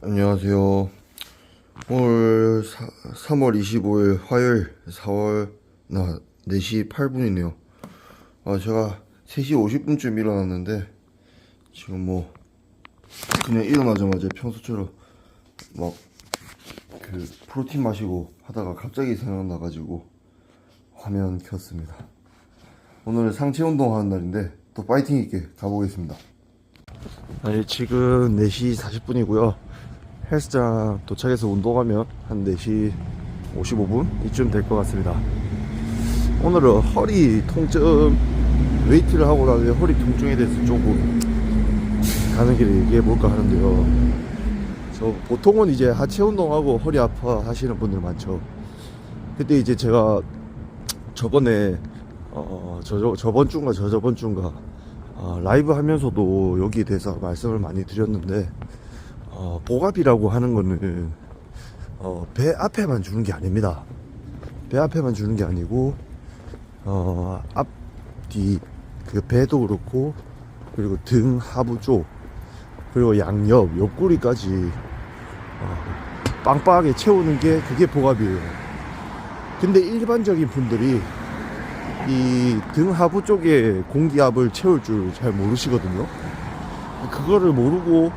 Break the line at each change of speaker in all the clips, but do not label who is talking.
안녕하세요. 오늘 사, 3월 25일 화요일 4월 나 4시 8분이네요. 아, 제가 3시 50분쯤 일어났는데 지금 뭐 그냥 일어나자마자 평소처럼 막 그 프로틴 마시고 하다가 갑자기 생각나가지고 화면 켰습니다. 오늘은 상체 운동 하는 날인데 또 파이팅 있게 가보겠습니다. 아니, 지금 4시 40분이고요. 헬스장 도착해서 운동하면 한 4시 55분 이쯤 될 것 같습니다. 오늘은 허리 통증 웨이트를 하고 나면 허리 통증에 대해서 조금 가는 길에 얘기해 볼까 하는데요. 저 보통은 이제 하체 운동하고 허리 아파 하시는 분들 많죠. 근데 이제 제가 저번에 어, 저, 저, 저번 주인가 저저번 주인가 어, 라이브 하면서도 여기에 대해서 말씀을 많이 드렸는데 어, 복압이라고 하는 거는 어, 배 앞에만 주는 게 아닙니다. 배 앞에만 주는 게 아니고 어, 앞뒤 그 배도 그렇고 그리고 등 하부 쪽 그리고 양옆 옆구리까지 어, 빵빵하게 채우는 게 그게 복압이에요. 근데 일반적인 분들이 이 등 하부 쪽에 공기압을 채울 줄 잘 모르시거든요. 그거를 모르고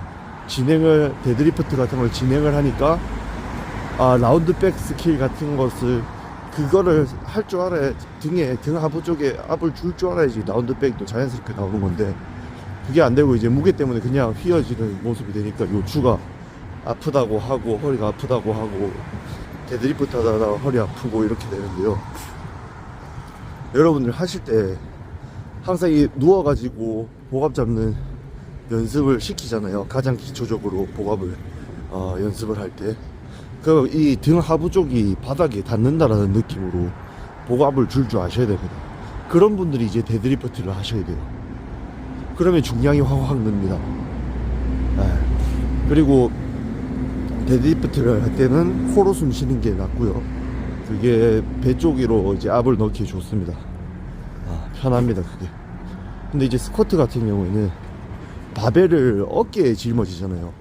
진행을 데드리프트 같은 걸 진행을 하니까 아 라운드백 스킬 같은 것을 그거를 할 줄 알아야 등에 등 하부 쪽에 압을 줄 줄 알아야지 라운드백도 자연스럽게 나오는 건데 그게 안 되고 이제 무게 때문에 그냥 휘어지는 모습이 되니까 요추가 아프다고 하고 허리가 아프다고 하고 데드리프트 하다가 허리 아프고 이렇게 되는데요. 여러분들 하실 때 항상 이 누워가지고 복압 잡는 연습을 시키잖아요. 가장 기초적으로 복압을 어, 연습을 할 때. 그이등 하부 쪽이 바닥에 닿는다라는 느낌으로 복압을 줄 줄 아셔야 됩니다. 그런 분들이 이제 데드리프트를 하셔야 돼요. 그러면 중량이 확확 늡니다. 예. 그리고 데드리프트를 할 때는 코로 숨 쉬는 게 낫고요. 그게 배 쪽으로 이제 압을 넣기 좋습니다. 아, 편합니다, 그게. 근데 이제 스쿼트 같은 경우에는 바벨을 어깨에 짊어지잖아요.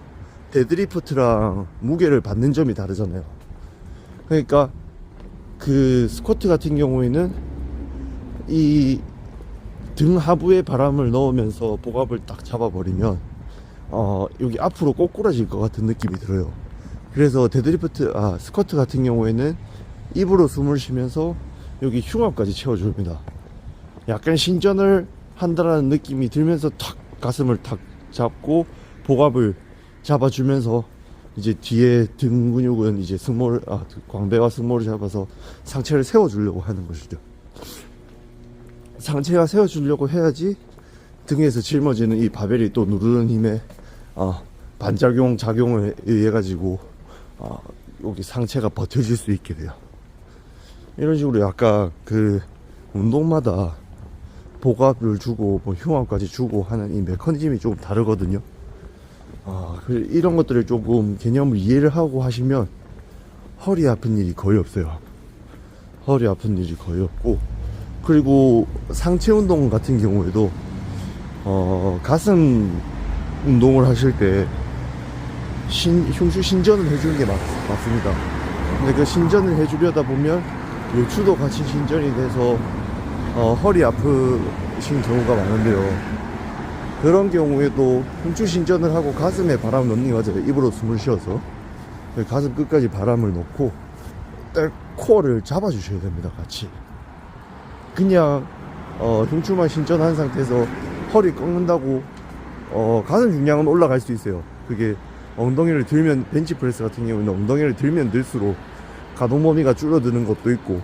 데드리프트랑 무게를 받는 점이 다르잖아요. 그러니까 그 스쿼트 같은 경우에는 이 등 하부에 바람을 넣으면서 복압을 딱 잡아버리면 어 여기 앞으로 꼬꾸라질 것 같은 느낌이 들어요. 그래서 데드리프트 아 스쿼트 같은 경우에는 입으로 숨을 쉬면서 여기 흉압까지 채워줍니다. 약간 신전을 한다라는 느낌이 들면서 탁 가슴을 탁 잡고 복압을 잡아주면서 이제 뒤에 등 근육은 이제 승모를 아 광배와 승모를 잡아서 상체를 세워주려고 하는 것이죠. 상체가 세워주려고 해야지 등에서 짊어지는 이 바벨이 또 누르는 힘에 아, 반작용 작용을 의해 가지고 아, 여기 상체가 버텨질 수 있게 돼요. 이런 식으로 약간 그 운동마다 복압을 주고 뭐 흉압까지 주고 하는 이 메커니즘이 조금 다르거든요. 아, 그 이런 것들을 조금 개념을 이해를 하고 하시면 허리 아픈 일이 거의 없어요. 허리 아픈 일이 거의 없고 그리고 상체 운동 같은 경우에도 어, 가슴 운동을 하실 때 신, 흉추 신전을 해주는 게 맞, 맞습니다. 근데 그 신전을 해주려다 보면 요추도 같이 신전이 돼서 어, 허리 아프신 경우가 많은데요. 그런 경우에도 흉추 신전을 하고 가슴에 바람 넣는 게 맞아요. 입으로 숨을 쉬어서 그 가슴 끝까지 바람을 넣고 딱 코어를 잡아주셔야 됩니다. 같이. 그냥 어, 흉추만 신전한 상태에서 허리 꺾는다고 어, 가슴 중량은 올라갈 수 있어요. 그게 엉덩이를 들면 벤치프레스 같은 경우는 엉덩이를 들면 들수록 가동 범위가 줄어드는 것도 있고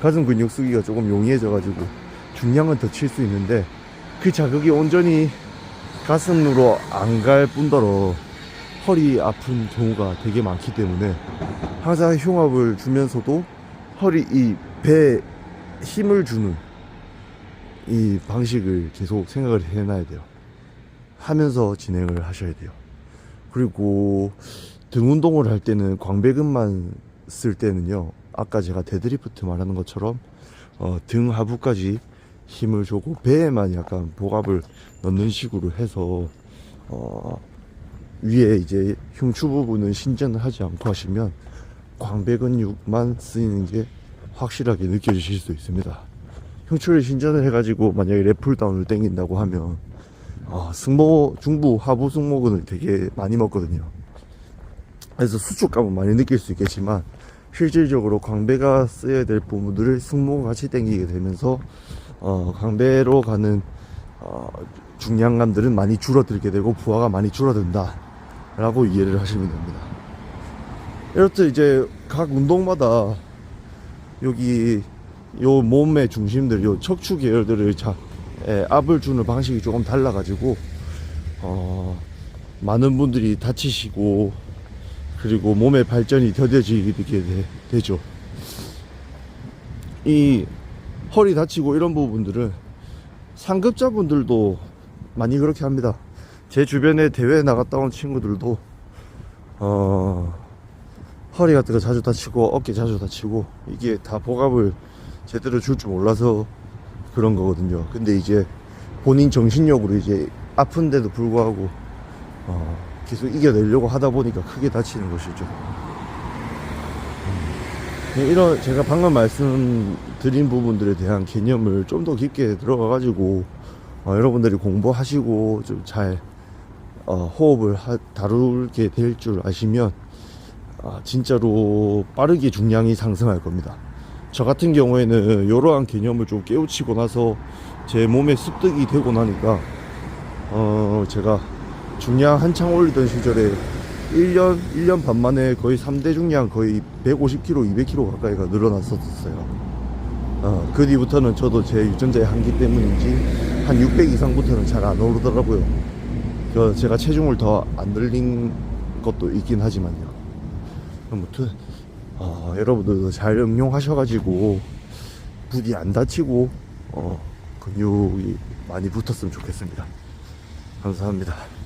가슴 근육 쓰기가 조금 용이해져 가지고 중량은 더 칠 수 있는데 그 자극이 온전히 가슴으로 안 갈 뿐더러 허리 아픈 경우가 되게 많기 때문에 항상 흉압을 주면서도 허리 이 배에 힘을 주는 이 방식을 계속 생각을 해놔야 돼요. 하면서 진행을 하셔야 돼요. 그리고 등 운동을 할 때는 광배근만 쓸 때는요. 아까 제가 데드리프트 말하는 것처럼 어, 등 하부까지 힘을 주고 배에만 약간 복압을 넣는 식으로 해서 어, 위에 이제 흉추 부분은 신전을 하지 않고 하시면 광배 근육만 쓰이는 게 확실하게 느껴지실 수 있습니다. 흉추를 신전을 해가지고 만약에 랩풀다운을 땡긴다고 하면 아, 승모 중부 하부 승모근을 되게 많이 먹거든요. 그래서 수축감은 많이 느낄 수 있겠지만 실질적으로 광배가 쓰여야 될 부분들을 승모가 같이 땡기게 되면서 어, 광배로 가는 어, 중량감들은 많이 줄어들게 되고 부하가 많이 줄어든다 라고 이해를 하시면 됩니다. 이렇듯 이제 각 운동마다 여기 요 몸의 중심들 요 척추 계열들을 자, 에, 압을 주는 방식이 조금 달라 가지고 어, 많은 분들이 다치시고 그리고 몸의 발전이 더뎌지게 되, 되죠 이 허리 다치고 이런 부분들은 상급자분들도 많이 그렇게 합니다. 제 주변에 대회 나갔다 온 친구들도 어 허리 같은 거 자주 다치고 어깨 자주 다치고 이게 다 복압을 제대로 줄 줄 몰라서 그런 거거든요. 근데 이제 본인 정신력으로 이제 아픈데도 불구하고 어 계속 이겨내려고 하다 보니까 크게 다치는 것이죠. 네, 이런 제가 방금 말씀드린 부분들에 대한 개념을 좀 더 깊게 들어가 가지고 어, 여러분들이 공부하시고 좀잘 어, 호흡을 하, 다루게 될 줄 아시면 아, 진짜로 빠르게 중량이 상승할 겁니다. 저 같은 경우에는 이러한 개념을 좀 깨우치고 나서 제 몸에 습득이 되고 나니까 어, 제가 중량 한창 올리던 시절에 1년, 1년 반 만에 거의 3대 중량 거의 150kg, 200kg 가까이가 늘어났었어요. 어, 그 뒤부터는 저도 제 유전자의 한기 때문인지 한 600 이상부터는 잘 안 오르더라고요. 그 제가 체중을 더 안 늘린 것도 있긴 하지만요. 아무튼 어, 여러분들도 잘 응용하셔가지고 부디 안 다치고 어, 근육이 많이 붙었으면 좋겠습니다. 감사합니다.